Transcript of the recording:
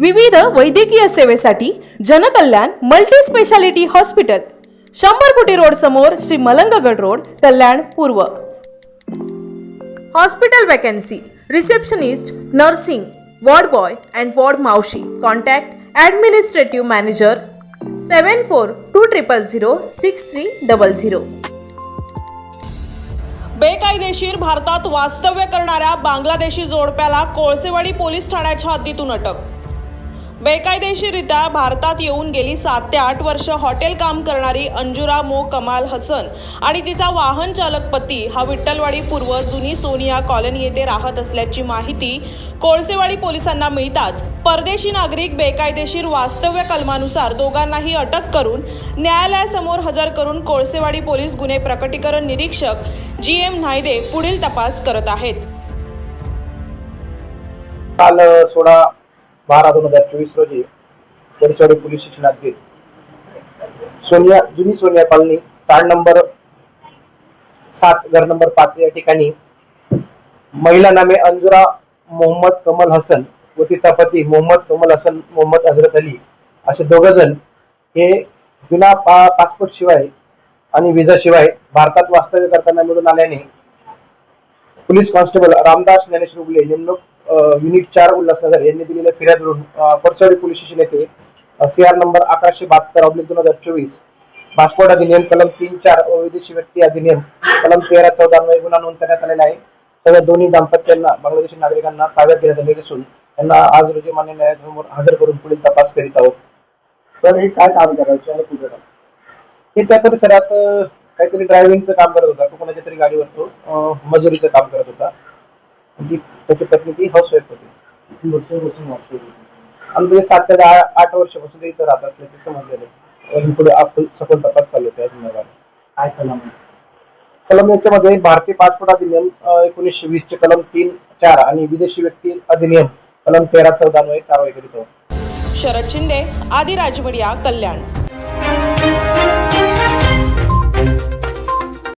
विविध वैद्यकीय सेवेसाठी जनकल्याण मल्टी स्पेशालिटी हॉस्पिटल शंभर कोटी रोड समोर श्री मलंगगड रोड कल्याण पूर्व. Hospital vacancy receptionist nursing ward boy and ward मावशी. Contact administrative manager seven four two triple zero six three double zero बेकायदेशीर भारतात वास्तव्य करणाऱ्या बांगलादेशी जोडप्याला कोळसेवाडी पोलीस ठाण्याच्या हद्दीतून अटक. बेकायदेशीरित्या भारतात येऊन गेली सात ते आठ वर्ष हॉटेल काम करणारी अंजुरा मो कमाल हसन आणि तिचा वाहन चालक पती हा विठ्ठलवाडी पूर्व जुनी सोनिया कॉलनी येथे राहत असल्याची माहिती कोळसेवाडी पोलिसांना मिळताच परदेशी नागरिक बेकायदेशीर वास्तव्य कलमानुसार दोघांनाही अटक करून न्यायालयासमोर हजर करून कोळसेवाडी पोलीस गुन्हे प्रकटीकरण निरीक्षक जी एम नायदे पुढील तपास करत आहेत. काल सोळा बारा दोन हजार चोवीस रोजी परिसवाडी पोलीस स्टेशनात गेली. सोनिया जुनी सोनिया कॉलनी चार नंबर सात घर नंबर पाच या ठिकाणी महिला नामे अंजुरा मोहम्मद कमल हसन व तिचा पती मोहम्मद कमल हसन मोहम्मद हजरत अली असे दोघं जण हे विना पा पासपोर्ट शिवाय आणि विजा शिवाय भारतात वास्तव्य करताना मिळून आल्याने पोलीस कॉन्स्टेबल रामदास ज्ञानेश रुगले नेमणूक युनिट चार उल्हासनगर यांनी दिलेल्या फिर्यादवरून परसवाडी पोलीस स्टेशन येथे सी आर नंबर अकराशे बहात्तर ऑब्लिक दोन हजार चोवीस पासपोर्ट अधिनियम कलम तीन चार विदेशी व्यक्ती अधिनियम कलम तेरा चौदा गुन्हा नोंद करण्यात आलेला आहे. सगळ्या दोन्ही दाम्पत्यांना बांगलादेशी नागरिकांना ताब्यात घेण्यात आलेले असून त्यांना आज रोजी मान्य न्यायालयासमोर हजर करून पुढील तपास करीत आहोत. सर हे काय काम करायचं हे त्या परिसरात काहीतरी ड्रायव्हिंगचं काम करत होता. कोणाच्या तरी गाडीवर तो मजुरीचं काम करत होता. ती त्याची पत्नी ती हाऊस वाईफ होती. किती वर्षापासून वाचतो आमचे सात ते दहा आठ वर्षापासून ते इथं राहत असल्याचे समजलेले अजून पुढे आपण सखोल तपास चालू होते अजून झाला. काय कलम कलम याच्यामध्ये भारतीय पासपोर्ट अधिनियम एकोणीसशे वीस चे कलम तीन चार आणि विदेशी व्यक्ती अधिनियम कलम तेरा चौदा अन्वये कारवाई करीत आहोत. शरद शिंदे आदी राजवडिया कल्याण.